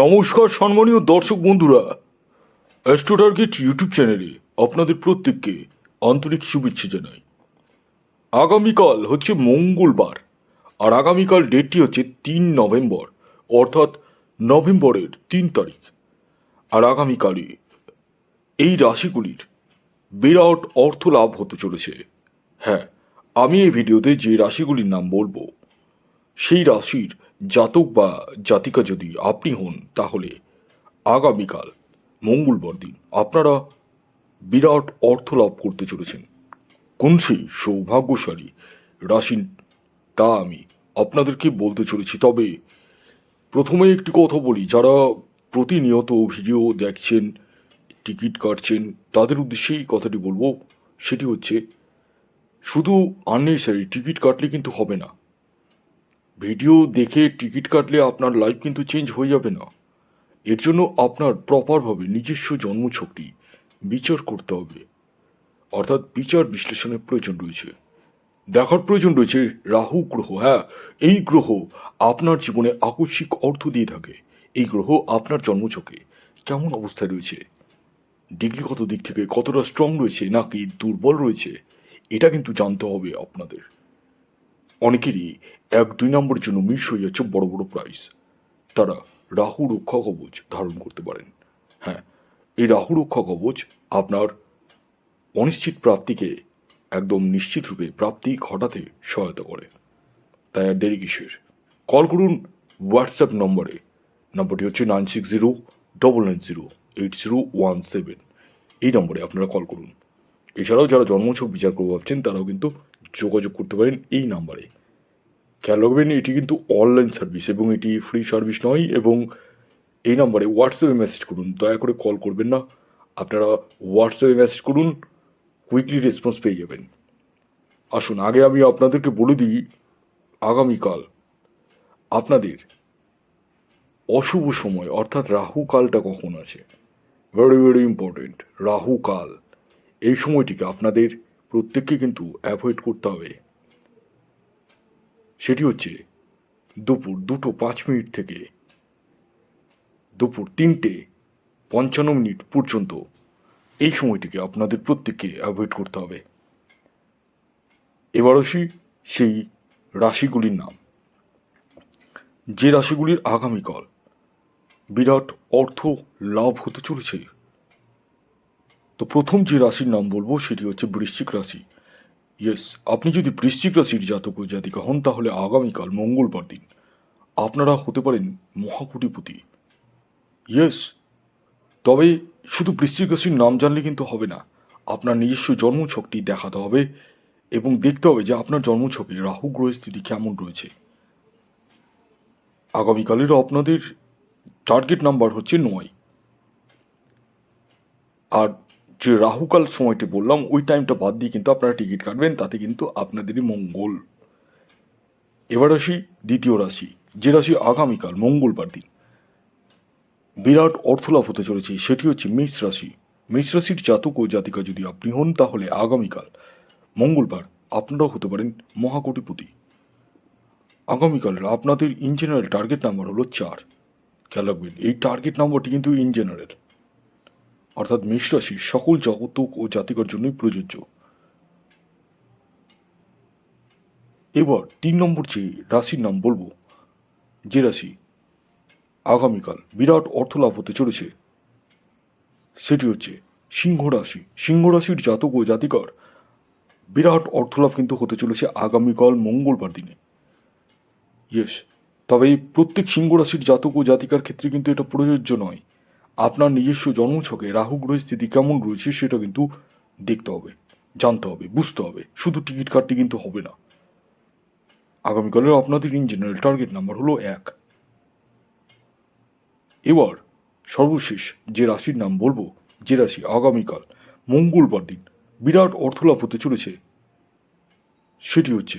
নমস্কার সম্মানীয় দর্শক বন্ধুরা। অ্যাস্ট্রো টার্গেট ইউটিউব চ্যানেলে আপনাদের প্রত্যেককে আন্তরিক শুভেচ্ছা জানাই। আগামীকাল হচ্ছে মঙ্গলবার, আর আগামীকাল ডেটটি হচ্ছে তিন নভেম্বর, অর্থাৎ নভেম্বরের তিন তারিখ। আর আগামীকালে এই রাশিগুলির বিরাট অর্থ লাভ হতে চলেছে। হ্যাঁ আমি এই ভিডিওতে যে রাশিগুলির নাম বলব সেই রাশির জাতক বা জাতিকা যদি আপনি হন, তাহলে আগামীকাল মঙ্গলবার দিন আপনারা বিরাট অর্থ লাভ করতে চলেছেন। কোন সেই সৌভাগ্যশালী রাশি তা আমি আপনাদেরকে বলতে চলেছি। তবে প্রথমে একটি কথা বলি, যারা প্রতিনিয়ত ভিডিও দেখছেন, টিকিট কাটছেন, তাদের উদ্দেশ্যে এই কথাটি বলব। সেটি হচ্ছে, শুধু আননেসারি টিকিট কাটলে কিন্তু হবে না। ভিডিও দেখে টিকিট কাটলে আপনার লাইফ কিন্তু চেঞ্জ হয়ে যাবে না। এর জন্য আপনার প্রপারভাবে নিজস্ব জন্মছকটি বিচার করতে হবে। অর্থাৎ বিচার বিশ্লেষণের প্রয়োজন রয়েছে। দেখার প্রয়োজন রয়েছে রাহু গ্রহ হ্যাঁ এই গ্রহ আপনার জীবনে আকস্মিক অর্থ দিয়ে থাকে। এই গ্রহ আপনার জন্মছকে কেমন অবস্থায় রয়েছে? ডিগ্রিগত দিক থেকে কতটা স্ট্রং রয়েছে নাকি দুর্বল রয়েছে? এটা কিন্তু জানতে হবে আপনাদের। অনেকেরই এক দুই নম্বরের জন্য মিস হয়ে যাচ্ছে বড় বড় প্রাইজ তারা রাহু রক্ষা কবচ ধারণ করতে পারেন। হ্যাঁ এই রাহু রক্ষা কবচ আপনার অনিশ্চিত প্রাপ্তিকে একদম নিশ্চিত রূপে প্রাপ্তি ঘটাতে সহায়তা করে। তাই আর দেরি কিসের? কল করুন হোয়াটসঅ্যাপ নম্বরে। নম্বরটি হচ্ছে nine six zero double nine zero eight zero one seven এই নম্বরে আপনারা কল করুন। এছাড়াও যারা জন্মছক বিচার করব ভাবছেন, তারাও কিন্তু যোগাযোগ করতে পারেন এই নাম্বারে। খেয়াল রাখবেন, এটি কিন্তু অনলাইন সার্ভিস এবং এটি ফ্রি সার্ভিস নয় এবং এই নাম্বারে হোয়াটসঅ্যাপে মেসেজ করুন। দয়া করে কল করবেন না। আপনারা হোয়াটসঅ্যাপে মেসেজ করুন কুইকলি রেসপন্স পেয়ে যাবেন। আসুন, আগে আমি আপনাদেরকে বলে দিই, আগামীকাল আপনাদের অশুভ সময়, অর্থাৎ রাহু কালটা কখন আছে? ভেরি ভেরি ইম্পর্টেন্ট রাহু কাল। এই সময়টিকে আপনাদের প্রত্যেককে কিন্তু অ্যাভয়েড করতে হবে। সেটি হচ্ছে দুপুর দুটো পাঁচ মিনিট থেকে দুপুর তিনটে পঞ্চান্ন মিনিট পর্যন্ত এই সময়টিকে আপনাদের প্রত্যেককে অ্যাভয়েড করতে হবে। এবার আসি সেই রাশিগুলির নাম। যে রাশিগুলির আগামীকাল বিরাট অর্থ লাভ হতে চলেছে তো প্রথম যে রাশির নাম বলব সেটি হচ্ছে বৃশ্চিক রাশি। ইয়েস আপনি যদি বৃশ্চিক রাশির জাতক ও জাতিকা হন তাহলে আগামীকাল মঙ্গলবার দিন আপনারা হতে পারেন মহাকুটিপতি। ইয়েস তবে শুধু বৃশ্চিক রাশির নাম জানলে কিন্তু হবে না। আপনার নিজস্ব জন্মছকটি দেখাতে হবে এবং দেখতে হবে যে আপনার জন্মছকে রাহু গ্রহের স্থিতি কেমন রয়েছে। আগামীকালের আপনাদের টার্গেট নাম্বার হচ্ছে নয়। আর যে রাহুকাল সময়টি বললাম, ওই টাইমটা বাদ দিয়ে কিন্তু আপনারা টিকিট কাটবেন, তাতে কিন্তু আপনাদেরই মঙ্গল। এবার আসি দ্বিতীয় রাশি, যে রাশি আগামীকাল, মঙ্গলবার দিন। বিরাট অর্থলাভ হতে চলেছে, সেটি হচ্ছে মেষ রাশি। মেষ রাশির জাতক ও জাতিকা যদি আপনি হন, তাহলে আগামীকাল, মঙ্গলবার আপনারাও হতে পারেন মহাকোটিপতি। আগামীকালের আপনাদের ইন জেনারেল টার্গেট নাম্বার হলো চার। খেয়াল রাখবেন, এই টার্গেট নাম্বারটি কিন্তু ইন জেনারেল অর্থাৎ মেষ রাশির সকল জাতক ও জাতিকার জন্যই প্রযোজ্য। এবার তিন নম্বর যে রাশির নাম বলব, যে রাশি আগামীকাল বিরাট অর্থ লাভ হতে চলেছে, সেটি হচ্ছে সিংহ রাশি। সিংহ রাশির জাতক ও জাতিকার বিরাট অর্থলাভ কিন্তু হতে চলেছে আগামীকাল মঙ্গলবার দিনে। ইয়েস, তবে প্রত্যেক সিংহ রাশির জাতক ও জাতিকার ক্ষেত্রে কিন্তু এটা প্রযোজ্য নয়। আপনার নিজস্ব জন্মছকে রাহু গ্রহের স্থিতি কেমন রয়েছে সেটা কিন্তু দেখতে হবে, জানতে হবে, বুঝতে হবে। শুধু টিকিট কাটতে কিন্তু হবে না। আগামীকালের আপনাদের ইন জেনারেল টার্গেট নাম্বার হলো এক। এবার সর্বশেষ যে রাশির নাম বলব, যে রাশি আগামীকাল, মঙ্গলবার দিন বিরাট অর্থলাভ হতে চলেছে, সেটি হচ্ছে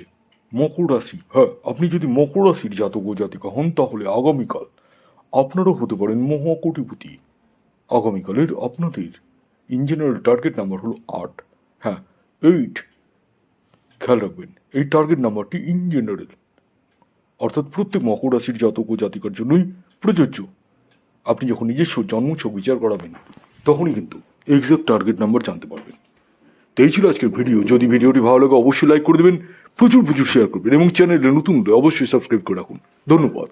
মকর রাশি। হ্যাঁ আপনি যদি মকর রাশির জাতক ও জাতিকা হন, তাহলে আগামীকাল আপনারও হতে পারেন মহাকোটিপতি। আগামীকালের আপনাদের ইঞ্জিনিয়ার টার্গেট নাম্বার হলো আট। হ্যাঁ এইট খেয়াল রাখবেন, এই টার্গেট নাম্বারটি ইন জেনারেল অর্থাৎ প্রত্যেক মকর রাশির জাতক ও জাতিকার জন্যই প্রযোজ্য। আপনি যখন নিজস্ব জন্মছক বিচার করাবেন, তখনই কিন্তু এক্সাক্ট টার্গেট নাম্বার জানতে পারবেন। তো ছিল আজকের ভিডিও। যদি ভিডিওটি ভালো লাগে, অবশ্যই লাইক করে দেবেন, প্রচুর প্রচুর শেয়ার করবেন এবং চ্যানেলে নতুন হলে অবশ্যই সাবস্ক্রাইব করে রাখুন। ধন্যবাদ।